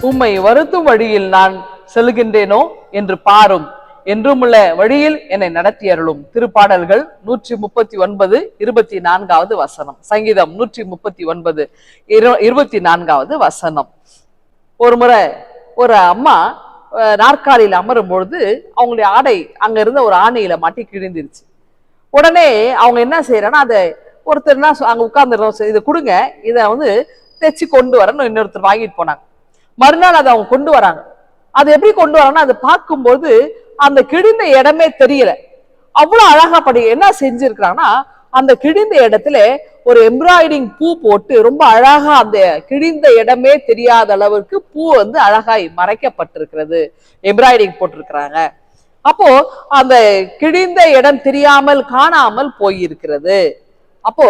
உம்மை வருத்தும் வழியில் நான் செல்கின்றேனோ என்று பாரும். என்றுமுள்ள வழியில் என்னை நடத்தி அருளும். திருப்பாடல்கள் நூற்றி முப்பத்தி ஒன்பது இருபத்தி நான்காவது வசனம். சங்கீதம் நூற்றி முப்பத்தி ஒன்பது இரு- இருபத்தி நான்காவது வசனம். ஒரு முறை ஒரு அம்மா நாற்காலியில் அமரும் பொழுது அவங்களுடைய ஆடை அங்க இருந்த ஒரு ஆணையில மாட்டி கிழிந்துருச்சு. உடனே அவங்க என்ன செய்யறாங்கன்னா அதை ஒருத்தர் என்ன அங்க உட்கார்ந்து இதை கொடுங்க இதை வந்து தைச்சு கொண்டு வரணும் இன்னொருத்தர் வாங்கிட்டு போனாங்க. மறுநாள் அதை அவங்க கொண்டு வராங்க. அது எப்படி கொண்டு வராங்கன்னா அதை பார்க்கும்போது அந்த கிழிந்த இடமே தெரியல. அவ்வளவு அழகா படி என்ன செஞ்சிருக்கிறாங்கன்னா அந்த கிழிந்த இடத்துல ஒரு எம்ப்ராய்டிங் பூ போட்டு ரொம்ப அழகா அந்த கிழிந்த இடமே தெரியாத அளவுக்கு பூ வந்து அழகாய் மறைக்கப்பட்டிருக்கிறது. எம்ப்ராய்டிங் போட்டிருக்கிறாங்க. அப்போ அந்த கிழிந்த இடம் தெரியாமல் காணாமல் போயிருக்கிறது. அப்போ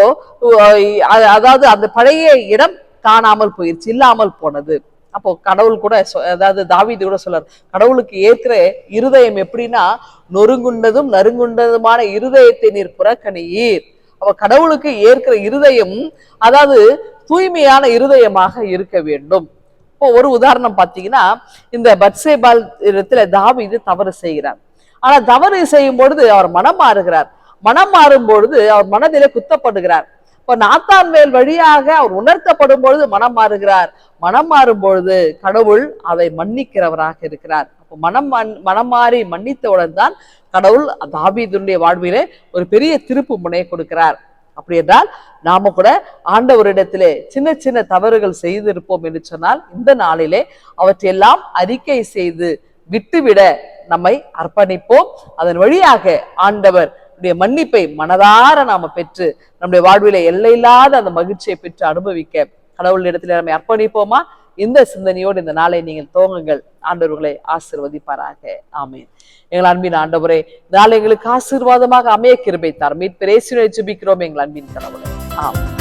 அதாவது அந்த பழைய இடம் காணாமல் போயிருச்சு இல்லாமல் போனது. அப்போ கடவுள் கூட சொ- அதாவது தாவீது கூட சொல்றார் கடவுளுக்கு ஏற்கிற இருதயம் எப்படின்னா நொறுங்குண்டதும் நறுங்குண்டதுமான இருதயத்தை நீர் புறக்கணியீர். அப்ப கடவுளுக்கு ஏற்கிற இருதயம் அதாவது தூய்மையான இருதயமாக இருக்க வேண்டும். இப்போ ஒரு உதாரணம் பார்த்தீங்கன்னா இந்த பட்சேபால் இடத்துல தாவிது தவறு செய்கிறார். ஆனா தவறு செய்யும் பொழுது அவர் மனம் மாறுகிறார். மனம் மாறும் பொழுது அவர் மனதிலே குத்தப்படுகிறார். இப்போ நாத்தான்வேல் வழியாக அவர் உணர்த்தப்படும் பொழுது மனம் மாறுகிறார். மனம் மாறும் பொழுது கடவுள் அதை மன்னிக்கிறவராக இருக்கிறார். அப்போ மனம் மன்- மனம் மாறி மன்னித்தவுடன் தான் கடவுள் தாவீதுடைய வாழ்விலே ஒரு பெரிய திருப்பு முனையை கொடுக்கிறார். அப்படி என்றால் நாம கூட ஆண்டவரிடத்திலே சின்ன சின்ன தவறுகள் செய்திருப்போம் என்று சொன்னால் இந்த நாளிலே அவற்றையெல்லாம் அறிக்கை செய்து விட்டுவிட நம்மை அர்ப்பணிப்போம். அதன் வழியாக ஆண்டவர் மன்னிப்பை மனதார நாம பெற்று நம்முடைய வாழ்வில எல்லையில்லாத அந்த மகிழ்ச்சியை பெற்று அனுபவிக்க கடவுள் இடத்துல நம்மை அர்ப்பணிப்போமா? இந்த சிந்தனையோடு இந்த நாளை நீங்கள் துவங்குங்கள். ஆண்டவர்களை ஆசிர்வதிப்பாராக. ஆமேன். எங்கள் அன்பின் ஆண்டவரே நாளை எங்களுக்கு ஆசீர்வாதமாக அமைய கிருபை தார். மீட்பிரேசினை ஜுபிக்கிறோம் எங்கள் அன்பின் கடவுளை. ஆமாம்